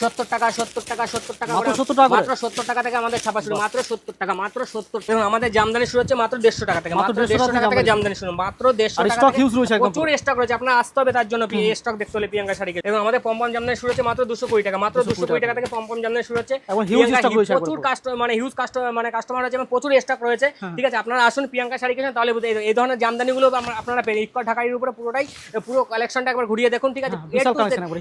সত্তর টাকা সত্তর টাকা সত্তর টাকা মাত্র করে- 70 টাকা মাত্র সত্তর টাকা থেকে আমাদের ছাপা শুরু মাত্র সত্তর টাকা মাত্র সত্তর এবং আমাদের জামদানি শুরু হচ্ছে মাত্র দেড়শো টাকা থেকে মাত্র মাত্র 150 দেড়শো টাকা থেকে জামদানি। জামদানি শুরু মাত্র দেড়শো টাকা stock থেকে huge রয়েছে একদম। প্রচুর স্টক রয়েছে আপনার আসতে হবে তার জন্য স্টক দেখতে হলে প্রিয়াঙ্কা শাড়ি এবং আমাদের পম্পম জামদানি শুরু হচ্ছে মাত্র দুশো কুড়ি টাকা মাত্র দুশো কুড়ি টাকা। থেকে পম্পম জামদানি শুরু হচ্ছে। এবং huge প্রিয়াঙ্কা stock রয়েছে একবার প্রচুর কাস্টমার মানে হিউজ কাস্টমার মানে কাস্টমার আছে এবং প্রচুর স্টক রয়েছে। হ্যাঁ। ঠিক আছে আপনারা আসুন প্রিয়াঙ্কা শাড়ি কিনেন তাহলে এই ধরনের জামদানিগুলো আপনারা ঢাকাইয়ের উপরে পুরোটাই পুরো কালেকশনটা একবার ঘুরিয়ে দেখুন ঠিক আছে? হ্যাঁ,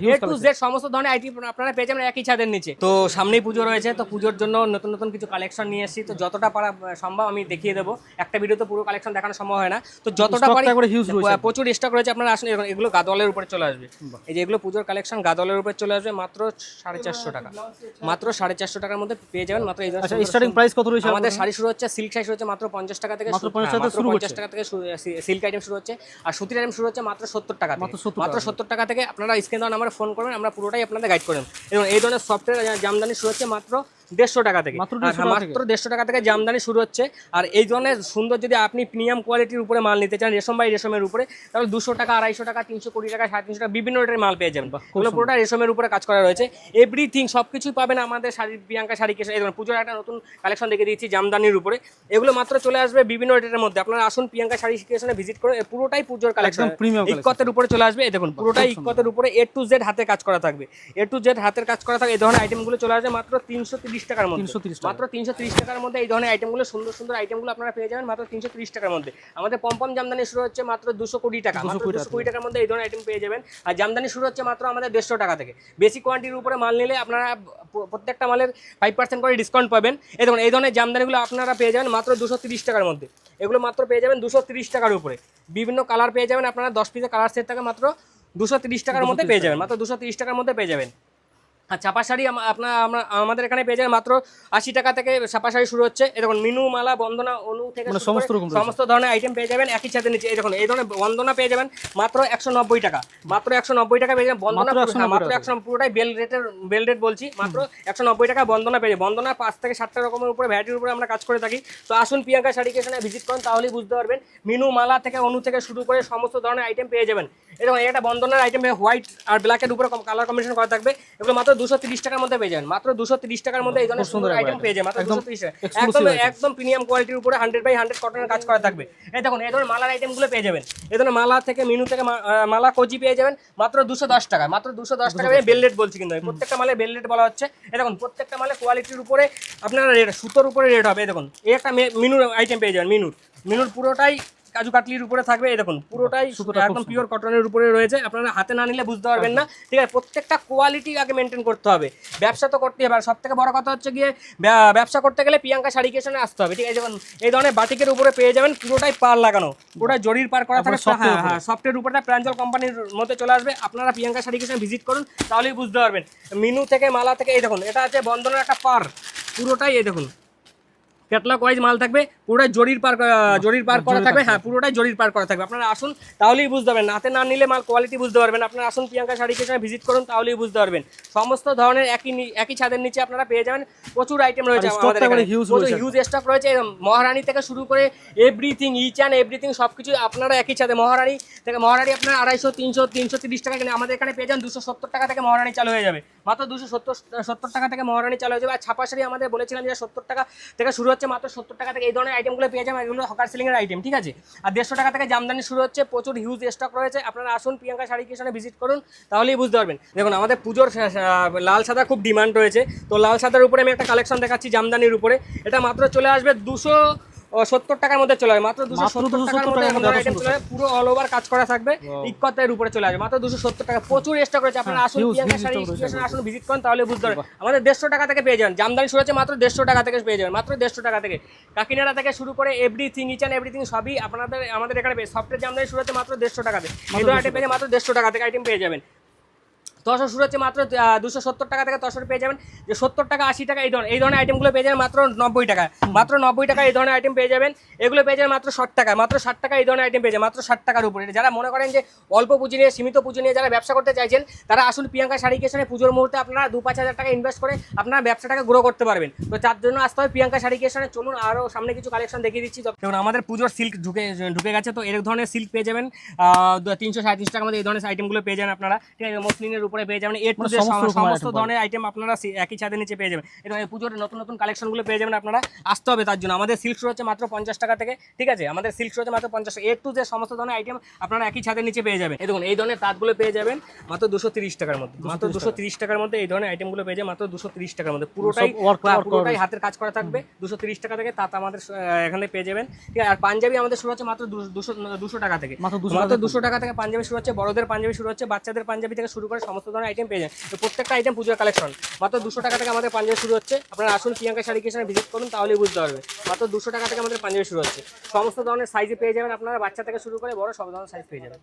এ টু জেড সমস্ত ধরনের আইটি আপনারা পেয়ে যাবেন একই ছাদের নিচে। তো সামনেই পুজো রয়েছে তো পুজোর জন্য নতুন নতুন কিছু কালেকশন নিয়ে এসেছি। তো যতটা পারা সম্ভব আমি দেখিয়ে দেবো। একটা ভিডিওতে পুরো কালেকশন দেখানো সম্ভব হয় না। তো যতটা পারি রয়েছে। প্রচুর স্টক রয়েছে। আপনারা আসুন এগুলো- গাদওয়ালের উপরে চলে আসবে। এই যে এগুলো পুজোর কালেকশন গাদওয়ালের উপরে চলে আসবে। মাত্র সাড়ে চারশো টাকা। মাত্র সাড়ে চারশো টাকার মধ্যে পেয়ে যাবেন। মাত্র এই আচ্ছা স্টার্টিং প্রাইস কত রয়েছে আমাদের শাড়ি শুরু হচ্ছে সিল্ক শাড়ি শুরু হচ্ছে মাত্র পঞ্চাশ টাকা থেকে মাত্র শু- 50 হ্যাঁ, টাকা পঞ্চাশ থেকে সিল্ক আইটেম শুরু হচ্ছে। আর সুতির আইটেম শুরু হচ্ছে মাত্র সত্তর টাকা মাত্র 70 মাত্র টাকা। সত্তর টাকা থেকে আপনারা স্ক্রিন দেওয়া নাম্বারে ফোন করবেন আমরা পুরোটাই আপনাদের গাইড করবেন এই ধরনের সফটওয়্যার জামদানি শুরু হচ্ছে মাত্র দেড়শো টাকা থেকে। মাত্র আর 150 টাকা মাত্র দেড়শো টাকা থেকে জামদানি শুরু হচ্ছে। আর এই ধরনের সুন্দর যদি আপনি প্রিমিয়াম কোয়ালিটির উপরে মাল নিতে চান রেশম বাই রেশমের উপরে তাহলে দুশো টাকা আড়াইশো টাকা তিনশো কুড়ি টাকা সাড়ে তিনশো টাকা বিভিন্ন রেটের মাল পেয়ে যাবেন। ওগুলো পুরোটা রেশমের উপরে কাজ করা রয়েছে। এভরিথিং সব কিছুই পাবেন আমাদের শাড়ি প্রিয়াঙ্কা শাড়ি কেসে এই পুজোর একটা নতুন কালেকশন দেখে দিয়েছি জামদানির উপরে। এগুলো মাত্র চলে আসবে বিভিন্ন রেটের মধ্যে। আপনারা আসুন প্রিয়াঙ্কা শাড়ি স্টেশনে ভিজিট করুন পুরোটাই পুজোর কালেকশন ইকতের উপরে চলে আসবে। এই দেখুন পুরোটাই ইকতের উপরে এ টু জেড হাতে কাজ করা থাকবে। এ টু জেড হাতের কাজ করা থাকবে। এই ধরনের আইটেমগুলো চলে আসবে মাত্র তিনশো তিরিশ টাকার মধ্যে। 330 টাকা। মাত্র তিনশো তিরিশ টাকার মধ্যে এই ধরনের আইটেমগুলো সুন্দর সুন্দর আইটেমগুলো আপনারা পেয়ে যাবেন মাত্র তিনশো তিরিশ টাকার মধ্যে। আমাদের পম্পম জামদানি শুরু হচ্ছে মাত্র দুশো কোটি টাকা মাত্র 220 দুশো কোটি টাকার মধ্যে এই ধরনের আইটেম পেয়ে যাবেন। আর জামদানি শুরু হচ্ছে মাত্র আমাদের দেড়শো টাকা থেকে। বেশি কোয়ান্টিটির উপরে মাল নিলে আপনারা প্রত্যেকটা মালের ফাইভ পার্সেন্ট করে ডিসকাউন্ট পাবেন। এই দেখুন এই ধরনের জামদানিগুলো আপনারা পেয়ে যাবেন মাত্র দুশো তিরিশ টাকার মধ্যে। এগুলো মাত্র পেয়ে যাবেন দুশো তিরিশ টাকার উপরে। বিভিন্ন কালার পেয়ে যাবেন আপনারা দশ পিসের কালার সেট থাকে মাত্র দুশো তিরিশ টাকার মধ্যে পেয়ে যাবেন মাত্র দুশো তিরিশ টাকার মধ্যে পেয়ে যাবেন। আর চাপা শাড়ি আপনার আমরা আমাদের এখানে পেয়ে যাবেন মাত্র আশি টাকা থেকে চাপা শাড়ি শুরু হচ্ছে। এরকম মিনু মালা বন্দনা অনু থেকে মানে সমস্ত রকম সমস্ত ধরনের আইটেম পেয়ে যাবেন। একই সাথে নিচে এই দেখুন এই ধরনের বন্দনা পেয়ে যাবেন মাত্র একশো নব্বই টাকা। মাত্র একশো নব্বই টাকা পেয়ে যাবেন। বন্দনা মাত্র পুরো- 190 মাত্র একশো পুরোটাই বেল রেটের বেল রেট বলছি মাত্র একশো নব্বই টাকা বন্দনা পেয়ে যাবেন। বন্দনা পাঁচ থেকে সাতটা রকমের উপরে ভ্যারাইটির উপরে আমরা কাজ করে থাকি। তো আসুন প্রিয়াঙ্কা শাড়িকে এখানে ভিজিট করেন তাহলেই বুঝতে পারবেন। মিনু মালা থেকে অনু থেকে শুরু করে সমস্ত ধরনের আইটেম পেয়ে যাবেন। এরকম একটা বন্দনার আইটেম হোয়াইট আর ব্ল্যাকের উপরে কালার কম্বিনেশন করা থাকবে। এগুলো মাত্র দুশো তিরিশ টাকার মধ্যে পেয়ে যাবেন। মাত্র দুশো তিরিশ টাকার মধ্যে এই ধরনের সুন্দর আইটেম পেয়ে যাবেন। মাত্র দুশো তিরিশ টাকা। একদম একদম প্রিমিয়াম কোয়ালিটির উপরে হান্ড্রেড বাই হান্ড্রেড কটনের কাজ করা থাকবে। এই দেখুন এই ধরনের মালার আইটেমগুলো পেয়ে যাবেন। এই ধরনের মালা থেকে মিনু থেকে মালা কোচি পেয়ে যাবেন। মাত্র দুশো দশ টাকা মাত্র দুশো দশ টাকা বেল রেট বলছি কিন্তু প্রত্যেকটা মালে বেল রেট বলা হচ্ছে। এই দেখুন প্রত্যেকটা মালে কোয়ালিটির উপরে আপনারা রেট সুতোর উপরে রেট হবে। এই দেখুন এই একটা মিনুর আইটেম পেয়ে যাবেন মিনুর মিনুর পুরোটাই কাজু কাটলির উপরে থাকবে এই দেখুন পুরোটাই একদম পিওর কটনের উপরে রয়েছে আপনারা হাতে না নিলে বুঝতে পারবেন না। ঠিক আছে প্রত্যেকটা কোয়ালিটি আগে মেনটেন করতে হবে। ব্যবসা তো করতেই হবে আর সব থেকে বড় কথা হচ্ছে গিয়ে ব্যা- ব্যবসা করতে গেলে প্রিয়াঙ্কা শাড়ি কেশনে আসতে হবে ঠিক আছে? যেমন এই ধরনের বাটিকের উপরে পেয়ে যাবেন পুরোটাই পার লাগানো। পুরোটাই জরির পার করা থাকে হ্যাঁ হ্যাঁ সফটের উপরটা প্রাঞ্জল কোম্পানির মধ্যে চলে আসবে। আপনারা প্রিয়াঙ্কা শাড়ি কেশনে ভিজিট করুন তাহলেই বুঝতে পারবেন। মিনু থেকে মালা থেকে এই দেখুন এটা আছে বন্ধনের একটা পার পুরোটাই এই দেখুন ক্যাটলগ ওয়াইজ মাল থাকবে পুরোটাই জরির পার করা- জরির পার করা থাকবে হ্যাঁ পুরোটাই জরির পার করা থাকবে। আপনারা আসুন তাহলেই বুঝতে পারবেন। হাতে না নিলে মাল কোয়ালিটি বুঝতে পারবেন। আপনারা আসুন প্রিয়াঙ্কা শাড়ি কেশনে ভিজিট করুন তাহলেই বুঝতে পারবেন। সমস্ত ধরনের একই একই ছাদের নিচে আপনারা পেয়ে যাবেন। প্রচুর আইটেম রয়েছে আমাদের এখানে। রয়েছে। হিউজ স্টক রয়েছে। এরকম মহারানী থেকে শুরু করে এভরিথিং ইচ অ্যান্ড এভরিথিং সব কিছু আপনারা একই ছাদে। মহারানী থেকে মহারানী আপনার আড়াইশো তিনশো তিনশো তিরিশ টাকা কিনে আমাদের এখানে পেয়ে যান। দুশো সত্তর টাকা থেকে মহারানী চালু হয়ে যাবে। মাত্র দুশো সত্তর সত্তর টাকা থেকে মহারানী চালু হয়ে যাবে। আর ছাপা শাড়ি আমাদের বলেছিলাম যে সত্তর টাকা থেকে শুরু হচ্ছে মাত্র সত্তর টাকা থেকে এই ধরনের আইটেমগুলো পেয়ে যাবেন। এগুলো হকার সিলিংয়ের আইটেম ঠিক আছে? আর দেড়শো টাকা থেকে জামদানি শুরু হচ্ছে, প্রচুর হিউজ স্টক রয়েছে। আপনারা আসুন প্রিয়াঙ্কা শাড়ি কিষণে ভিজিট করুন, তাহলেই বুঝতে পারবেন। দেখুন, আমাদের পুজোর লাল সাদা খুব ডিমান্ড রয়েছে। তো লাল সাদার উপরে আমি একটা কালেকশন দেখাচ্ছি জামদানির উপরে। এটা মাত্র চলে আসবে দুশো সত্তর টাকার মধ্যে চলে আসবে মাত্র দুশো সত্তর 270 টাকার মধ্যে। পুরো অল ওভার কাজ করা থাকবে. ইকতের উপরে চলে আসবে। মাত্র দুশো সত্তর টাকা। প্রচুর স্টক রয়েছে আপনারা আসুন আসুন ভিজিট করুন তাহলে বুঝতে পারবেন। আমাদের দেড়শো টাকা থেকে পেয়ে যাবেন। জামদানি শুরু হচ্ছে মাত্র দেড়শো টাকা থেকে পেয়ে যাবেন। মাত্র দেড়শো টাকা থেকে। কাকিনাড়া থেকে শুরু করে এভরিথিং ইচ অ্যান্ড এভরিথিং সবই আপনাদের আমাদের এখানে সফটওয়্যার জামদানি শুরু হচ্ছে মাত্র দেড়শো টাকা থেকে এই আইটেম পেয়ে মাত্র দেড়শো টাকা থেকে আইটেম পেয়ে যাবেন। তসর শুরু হচ্ছে মাত্র দুশো সত্তর টাকা থেকে তসর পেয়ে যাবেন। যে সত্তর টাকা, আশি টাকা, এই ধরনের এই ধরনের আইটেমগুলো পেয়ে যাবেন মাত্র নব্বই টাকা। মাত্র নব্বই টাকা এই ধরনের আইটেম পেয়ে যাবেন। এগুলো পেয়ে যাবেন মাত্র ষাট টাকা, মাত্র ষাট টাকা এই ধরনের আইটেম পেয়ে যাবেন, মাত্র ষাট টাকার উপরে। যারা মনে করেন যে অল্প পুঁজি নিয়ে, সীমিত পুঁজি নিয়ে যারা ব্যবসা করতে চাইছেন, তারা আসুন প্রিয়াঙ্কা শাড়ি কেশনে পুজোর মুহূর্তে আপনারা দু পাঁচ হাজার টাকা ইনভেস্ট করে আপনার ব্যবসাটাকে গ্রো করতে পারবেন। তো তার জন্য আসতে হবে প্রিয়াঙ্কা শাড়ি কেশনে। চলুন আরও সামনে কিছু কালেকশন দেখিয়ে দিচ্ছি। দেখুন, আমাদের পুজোর সিল্ক ঢুকে ঢুকে গেছে। তো এরকম ধরনের সিল্ক পেয়ে যাবেন তিনশো সাড়ে তিনশো টাকার মধ্যে এই ধরনের আইটেমগুলো পেয়ে যাবেন আপনারা। ঠিক আছে, মসলিনের উপরে পেয়ে যাবেন এ টু মানে সমস্ত ধরনের আইটেম আপনারা একই ছাদের নিচে পেয়ে যাবেন। এবং এই পুজোর নতুন নতুন কালেকশনগুলো পেয়ে যাবেন আপনারা। আসতে হবে তার জন্য। আমাদের সিল্ক হচ্ছে মাত্র পঞ্চাশ টাকা থেকে ঠিক আছে? আমাদের সিল্ক হচ্ছে মাত্র পঞ্চাশ এ টু যে সমস্ত ধরনের আইটেম আপনারা একই ছাদের নিচে পেয়ে যাবেন। এই দেখুন এই ধরনের তাঁতগুলো পেয়ে যাবেন মাত্র দুশো তিরিশ টাকার মধ্যে। মাত্র দুশো তিরিশ টাকার মধ্যে এই ধরনের আইটেমগুলো পেয়ে যাবেন। মাত্র দুশো তিরিশ টাকার মধ্যে। পুরোটাই পুরোটাই হাতের কাজ করা থাকবে। দুশো তিরিশ টাকা থেকে তাঁত আমাদের এখানে পেয়ে যাবেন। ঠিক আছে? আর পাঞ্জাবি আমাদের শুরু হচ্ছে মাত্র দুশো দুশো টাকা থেকে। মাত্র 200 মাত্র টাকা দুশো টাকা থেকে পাঞ্জাবি শুরু হচ্ছে। বড়দের পাঞ্জাবি শুরু হচ্ছে। বাচ্চাদের পাঞ্জাবি থেকে শুরু করে সমস্ত ধরনের আইটেম পেয়ে যান। তো প্রত্যেকটা আইটেম পুজোর কালেকশন মাত্র দুশো টাকা থেকে আমাদের পাঞ্জাবি শুরু হচ্ছে। আপনারা আসুন প্রিয়াঙ্কা শাড়ি কিষানে ভিজিট করুন, তাহলেই বুঝতে পারবে মাত্র দুশো টাকা থেকে আমাদের পাঞ্জাবি শুরু হচ্ছে। সমস্ত ধরনের সাইজে পেয়ে যাবেন আপনারা, বাচ্চা থেকে শুরু করে বড় সব ধরনের সাইজ পেয়ে যাবেন।